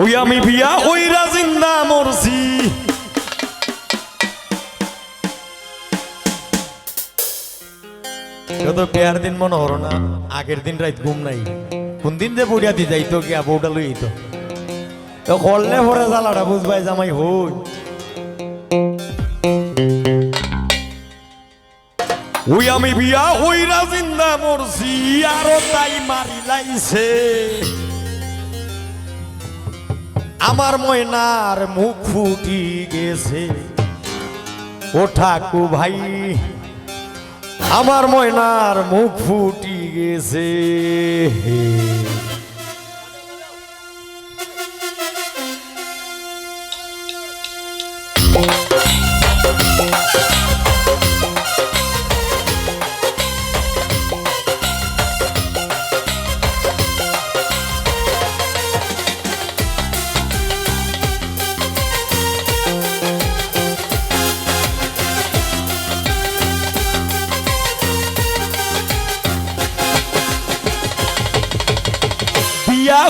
ওই আমি বিয়া হইরা জিন্দা মরছি। বিয়ার দিন মনে হলো না, আগের দিন রাত ঘুম নাই। কোন দিন যে দি যাইতো গিয়া বউটা লই তো করলে পরে জ্বালাটা বুঝবাই জামাই হই। ওই আমি বিয়া হইরা জিন্দা মরছি, আরও তাই মারি লাইছে। আমার ময়নার মুখ ফুটি গেছে। ও ঠাকু ভাই আমার ময়নার মুখ ফুটি গেছে।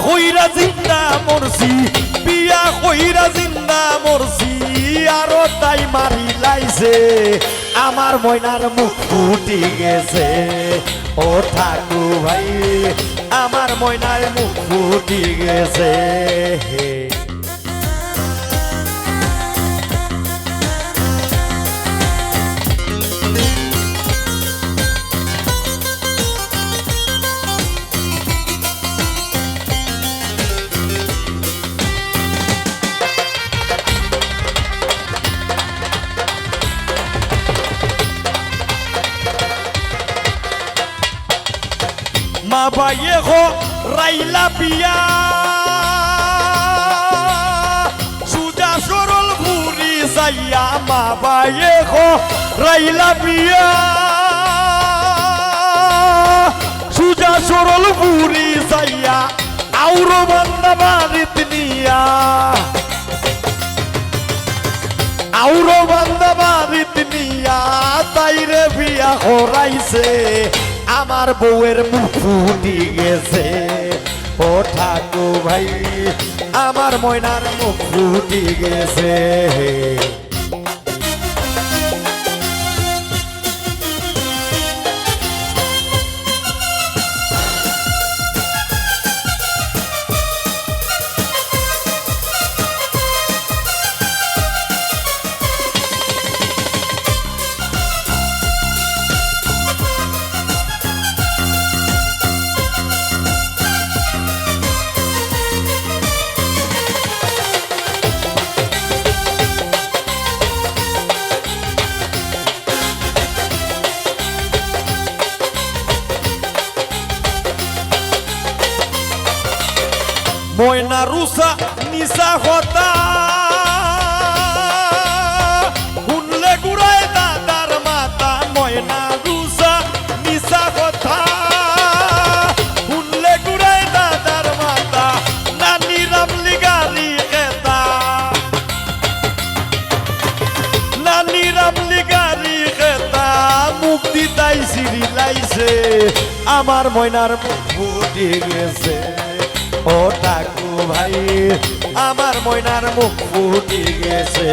হইরা জিন্দা মরছি, বিয়া হইরা জিন্দা মরছি, আরও তাই মারি লাইছে। আমার ময়নার মুখ ফুটি গেছে। ও ঠাকু ভাই আমার ময়নার মুখ ফুটি গেছে। রাইলা বিয়া সুজা সরল ভুরি যাইয়া মা বাইয়ে হো রাইলা বিয়া সুজা সরল ভুরি যাইয়া আউরো বান্দা বাড়িত নিয়া আউরো বান্দা বাড়িত নিয়া তাইরে বিয়া হরাইছে আমার বউয়ের মুখ ফুটি গেছে ও ঠাকুর ভাই আমার ময়নার মুখ ফুটি গেছে ময়না রুসা নিসা হতা শুনলে গুড়ায় দাদার মাতা ময়না রুসা নিসা কথা শুনলে গুড়ায় দাদার মাতা নানি রামলি গালি খেতা নানি রামলি গালি খেতা মুক্তি তাই সিঁড়ি লাইছে আমার ময়নার মুখ ফুটে গেছে ও ঠাকুর ভাই আমার ময়নার মুখ ফুটে গেছে।